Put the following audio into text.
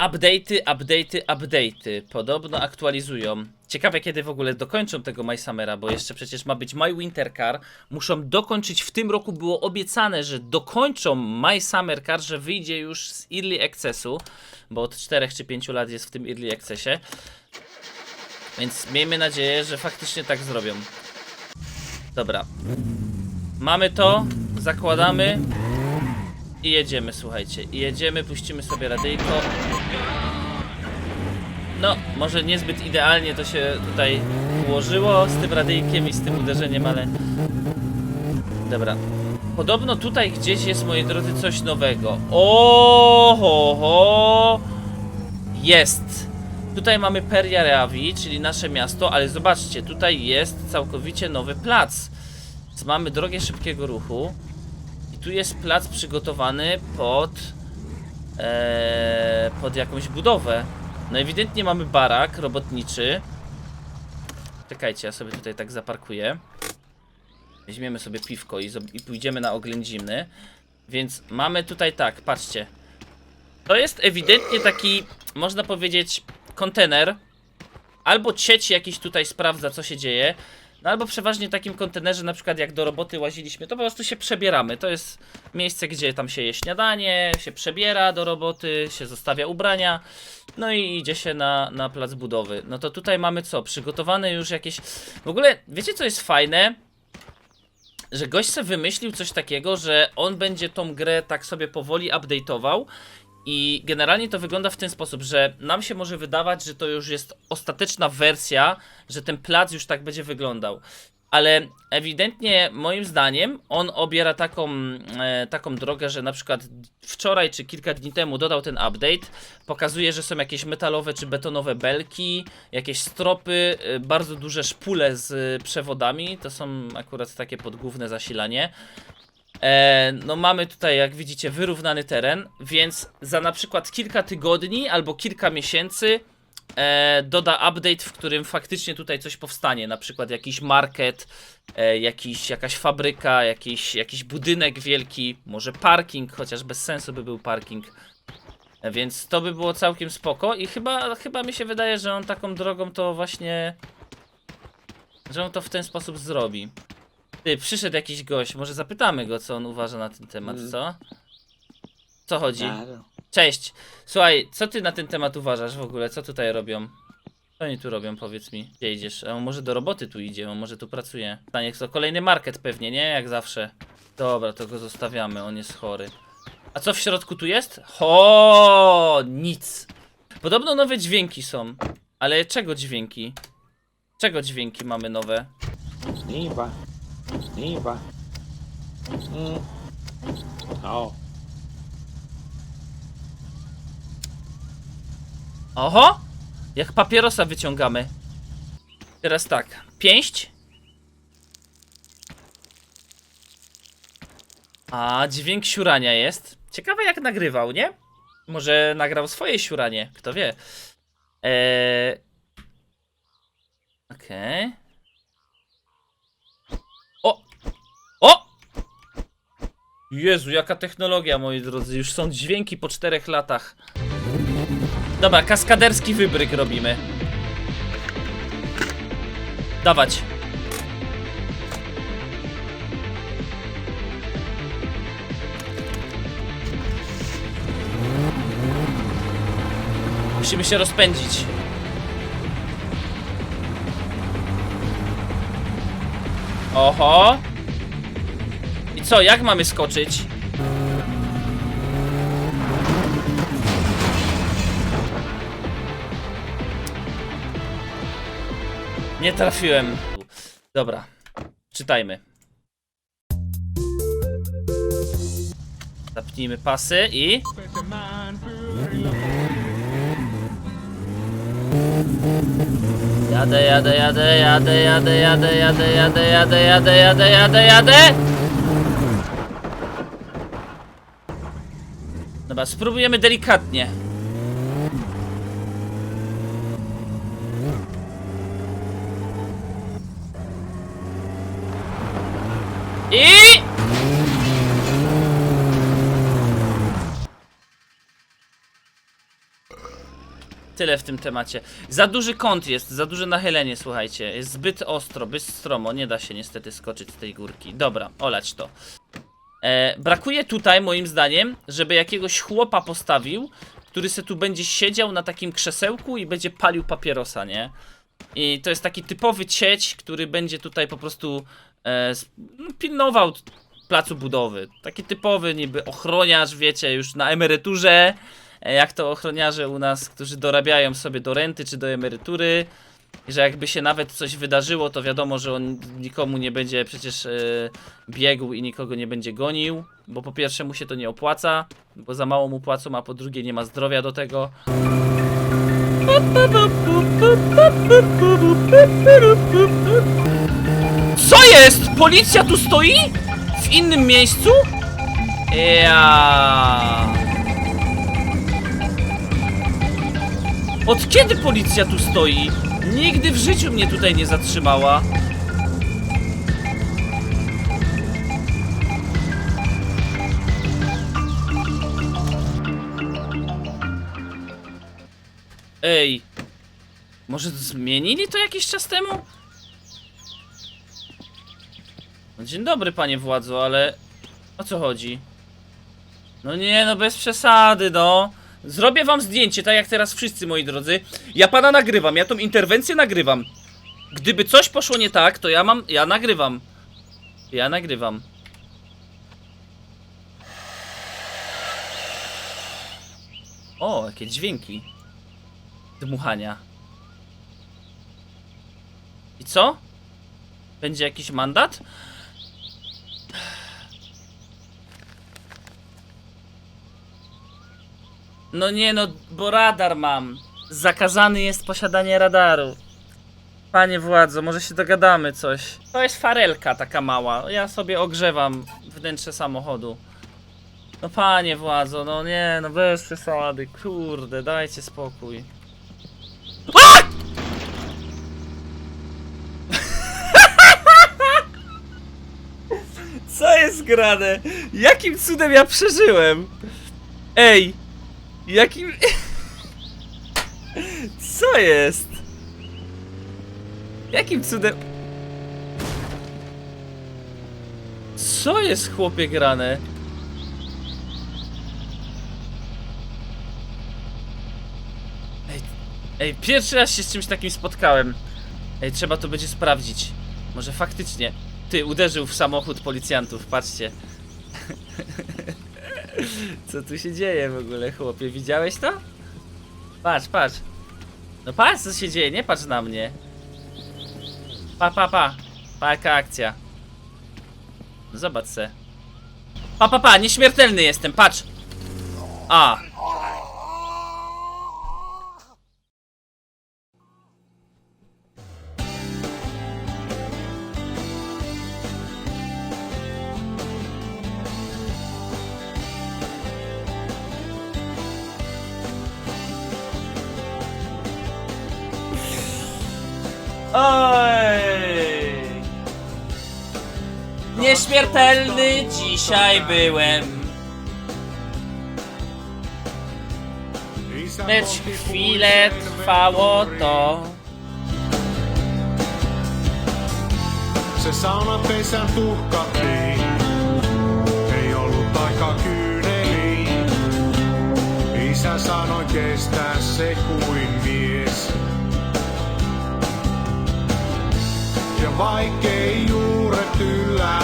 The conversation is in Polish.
Update'y, update'y, update'y. Podobno aktualizują. Ciekawe kiedy w ogóle dokończą tego My Summera, bo jeszcze przecież ma być My Winter Car. Muszą dokończyć, w tym roku było obiecane, że dokończą My Summer Car, że wyjdzie już z Early Accessu, bo od 4 czy 5 lat jest w tym Early Accessie. Więc miejmy nadzieję, że faktycznie tak zrobią. Dobra. Mamy to, zakładamy i jedziemy, słuchajcie. I jedziemy, puścimy sobie radyjko. No, może niezbyt idealnie to się tutaj ułożyło z tym radyjkiem i z tym uderzeniem, ale... Dobra. Podobno tutaj gdzieś jest, moi drodzy, coś nowego. O, ho, ho. Jest. Tutaj mamy Peria Reavi, czyli nasze miasto, ale zobaczcie, tutaj jest całkowicie nowy plac. Więc mamy drogę szybkiego ruchu. Tu jest plac przygotowany pod... E, pod jakąś budowę. No ewidentnie mamy barak robotniczy. Czekajcie, ja sobie tutaj tak zaparkuję. Weźmiemy sobie piwko i, i pójdziemy na oględ zimny. Więc mamy tutaj tak, patrzcie. To jest ewidentnie taki, można powiedzieć, kontener. Albo cieć jakiś tutaj sprawdza, co się dzieje. No albo przeważnie w takim kontenerze, na przykład jak do roboty łaziliśmy, to po prostu się przebieramy. To jest miejsce, gdzie tam się je śniadanie, się przebiera do roboty, się zostawia ubrania. No i idzie się na, na plac budowy. No to tutaj mamy co? Przygotowane już jakieś. W ogóle, wiecie co jest fajne? Że gość sobie wymyślił coś takiego, że on będzie tą grę tak sobie powoli update'ował. I generalnie to wygląda w ten sposób, że nam się może wydawać, że to już jest ostateczna wersja, że ten plac już tak będzie wyglądał. Ale ewidentnie moim zdaniem on obiera taką, e, taką drogę, że na przykład wczoraj czy kilka dni temu dodał ten update, pokazuje, że są jakieś metalowe czy betonowe belki, jakieś stropy, e, bardzo duże szpule z e, przewodami, to są akurat takie pod główne zasilanie. E, no mamy tutaj, jak widzicie, wyrównany teren, więc za na przykład kilka tygodni albo kilka miesięcy e, doda update, w którym faktycznie tutaj coś powstanie, na przykład jakiś market, e, jakiś, jakaś fabryka, jakiś, jakiś budynek wielki, może parking, chociaż bez sensu by był parking. E, Więc to by było całkiem spoko i chyba, chyba mi się wydaje, że on taką drogą to właśnie, że on to w ten sposób zrobi. Ty, przyszedł jakiś gość, może zapytamy go, co on uważa na ten temat, Mm. co? Co chodzi? Claro. Cześć. Słuchaj, co ty na ten temat uważasz w ogóle? Co tutaj robią? Co oni tu robią, powiedz mi? Gdzie idziesz? A on może do roboty tu idzie, on może tu pracuje. Stanie to kolejny market pewnie, nie? Jak zawsze. Dobra, to go zostawiamy, on jest chory. A co w środku tu jest? Ho, nic. Podobno nowe dźwięki są. Ale czego dźwięki? Czego dźwięki mamy nowe? Żniwa. Żniwa. Mm. O. Oho! Jak papierosa wyciągamy. Teraz tak. Pięść. A, dźwięk siurania jest. Ciekawe jak nagrywał, nie? Może nagrał swoje siuranie, kto wie. Eee... Okej. O! Jezu, jaka technologia, moi drodzy. Już są dźwięki po czterech latach. Dobra, kaskaderski wybryk robimy. Dawać. Musimy się rozpędzić. Oho. I co, jak mamy skoczyć? Nie trafiłem. Dobra, czytajmy. Zapnijmy pasy i. Jadę, jadę, jadę, jadę, jadę, jadę, jadę, jadę, jadę, jadę, jadę, jadę, jadę. Spróbujemy delikatnie. I... Tyle w tym temacie. Za duży kąt jest, za duże nachylenie, słuchajcie. Jest zbyt ostro, zbyt stromo. Nie da się niestety skoczyć z tej górki. Dobra, olać to. E, brakuje tutaj, moim zdaniem, żeby jakiegoś chłopa postawił, który se tu będzie siedział na takim krzesełku i będzie palił papierosa, nie? I to jest taki typowy cieć, który będzie tutaj po prostu e, no, pilnował placu budowy. Taki typowy niby ochroniarz, wiecie, już na emeryturze, e, jak to ochroniarze u nas, którzy dorabiają sobie do renty czy do emerytury. Że jakby się nawet coś wydarzyło, to wiadomo, że on nikomu nie będzie przecież e, biegł i nikogo nie będzie gonił, bo po pierwsze mu się to nie opłaca, bo za mało mu płacą, a po drugie nie ma zdrowia do tego. Co jest? Policja tu stoi? W innym miejscu? Ja. Od kiedy policja tu stoi? Nigdy w życiu mnie tutaj nie zatrzymała. Ej. Może zmienili to jakiś czas temu? No, dzień dobry, panie władzo, ale o co chodzi? No nie, no bez przesady, no. Zrobię wam zdjęcie, tak jak teraz wszyscy, moi drodzy. Ja pana nagrywam, ja tą interwencję nagrywam. Gdyby coś poszło nie tak, to ja mam, ja nagrywam. Ja nagrywam. O, jakie dźwięki. Dmuchania. I co? Będzie jakiś mandat? No nie no, bo radar mam. Zakazany jest posiadanie radaru. Panie władzo, może się dogadamy coś. To jest farelka taka mała. Ja sobie ogrzewam wnętrze samochodu. No panie władzo, no nie, no bez przesady, kurde, dajcie spokój. Co jest grane? Jakim cudem ja przeżyłem? Ej! Jakim... Co jest? Jakim cudem... Co jest chłopie grane? Ej, ej, pierwszy raz się z czymś takim spotkałem. Ej, trzeba to będzie sprawdzić. Może faktycznie. Ty, uderzył w samochód policjantów, patrzcie. Co tu się dzieje w ogóle, chłopie? Widziałeś to? Patrz, patrz. No patrz, co się dzieje, nie patrz na mnie. Pa, pa, pa. Pa, jaka akcja. No Zobacz se. Pa, pa, pa, nieśmiertelny jestem, patrz. A. Oj! Nieśmiertelny dzisiaj byłem. Lecz chwilę trwało to. Se saunapesän tuhkattiin, ei ollut aika kyyneliin. Isä sanoi kestää se kuin mies. vaikkei juuret yllä